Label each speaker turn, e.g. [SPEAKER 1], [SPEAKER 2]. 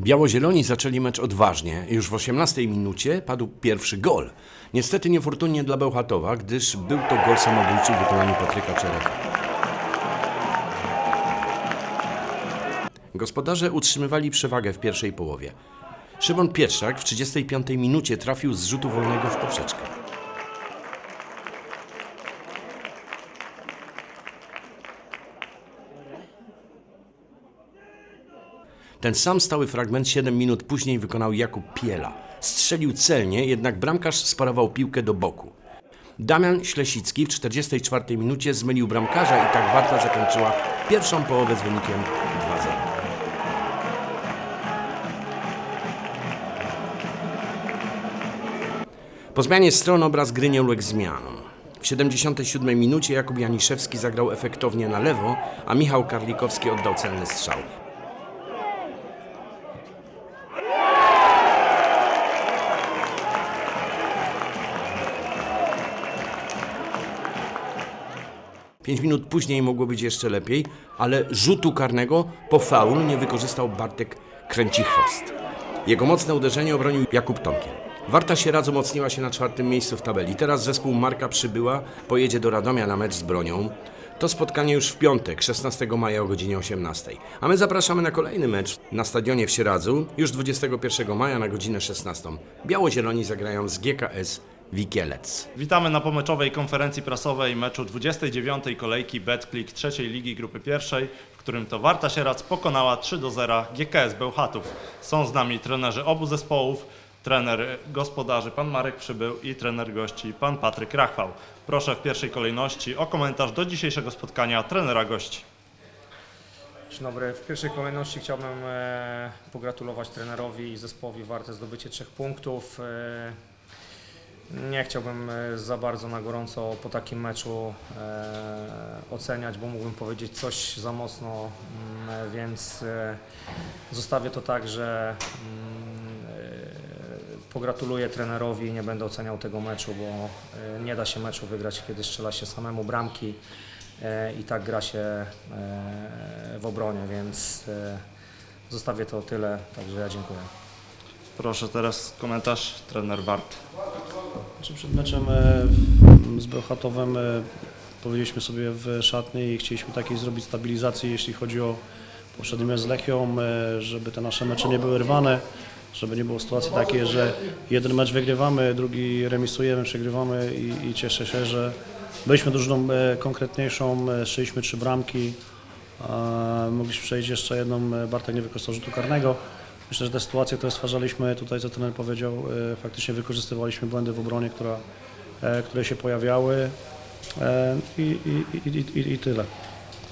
[SPEAKER 1] Biało-zieloni zaczęli mecz odważnie. Już w 18 minucie padł pierwszy gol. Niestety niefortunnie dla Bełchatowa, gdyż był to gol samobójczy w wykonaniu Patryka Czereka. Gospodarze utrzymywali przewagę w pierwszej połowie. Szymon Pietrzak w 35 minucie trafił z rzutu wolnego w poprzeczkę. Ten sam stały fragment 7 minut później wykonał Jakub Piela. Strzelił celnie, jednak bramkarz sparował piłkę do boku. Damian Ślesicki w 44 minucie zmylił bramkarza i tak Warta zakończyła pierwszą połowę z wynikiem 2-0. Po zmianie stron obraz gry nie uległ zmianom. W 77 minucie Jakub Janiszewski zagrał efektownie na lewo, a Michał Karlikowski oddał celny strzał. Pięć minut później mogło być jeszcze lepiej, ale rzutu karnego po faulu nie wykorzystał Bartek Kręcichwost. Jego mocne uderzenie obronił Jakub Tomkiel. Warta Sieradz umocniła się na czwartym miejscu w tabeli. Teraz zespół Marka Przybyła pojedzie do Radomia na mecz z Bronią. To spotkanie już w piątek, 16 maja o godzinie 18. A my zapraszamy na kolejny mecz na stadionie w Sieradzu już 21 maja na godzinę 16. Biało-Zieloni zagrają z GKS Wikielec.
[SPEAKER 2] Witamy na pomeczowej konferencji prasowej meczu 29. kolejki Betclick trzeciej Ligi Grupy Pierwszej, w którym to Warta Sierac pokonała 3 do 0 GKS Bełchatów. Są z nami trenerzy obu zespołów, trener gospodarzy pan Marek Przybył i trener gości pan Patryk Rachwał. Proszę w pierwszej kolejności o komentarz do dzisiejszego spotkania trenera gości.
[SPEAKER 3] Dzień dobry. W pierwszej kolejności chciałbym e, pogratulować trenerowi i zespołowi warte zdobycie trzech punktów. Nie chciałbym e, za bardzo na gorąco po takim meczu e, oceniać, bo mógłbym powiedzieć coś za mocno, mm, więc e, zostawię to tak, że mm, pogratuluję trenerowi i nie będę oceniał tego meczu, bo nie da się meczu wygrać, kiedy strzela się samemu bramki i tak gra się w obronie, więc zostawię to tyle, także ja dziękuję.
[SPEAKER 2] Proszę teraz komentarz trener Wart.
[SPEAKER 4] Znaczy przed meczem e, z Bełchatowem e, powiedzieliśmy sobie w szatni i chcieliśmy takiej zrobić stabilizacji, jeśli chodzi o poprzedni mecz z Lechią, e, żeby te nasze mecze nie były rwane, żeby nie było sytuacji takiej, że jeden mecz wygrywamy, drugi remisujemy, przegrywamy i, i cieszę się, że byliśmy drużyną konkretniejszą, strzeliśmy trzy bramki, mogliśmy przejść jeszcze jedną, Bartek nie wykorzystał rzutu karnego. Myślę, że te sytuacje, które stwarzaliśmy, tutaj co trener powiedział, e, faktycznie wykorzystywaliśmy błędy w obronie, która, e, które się pojawiały e, i, i, i, i, i tyle.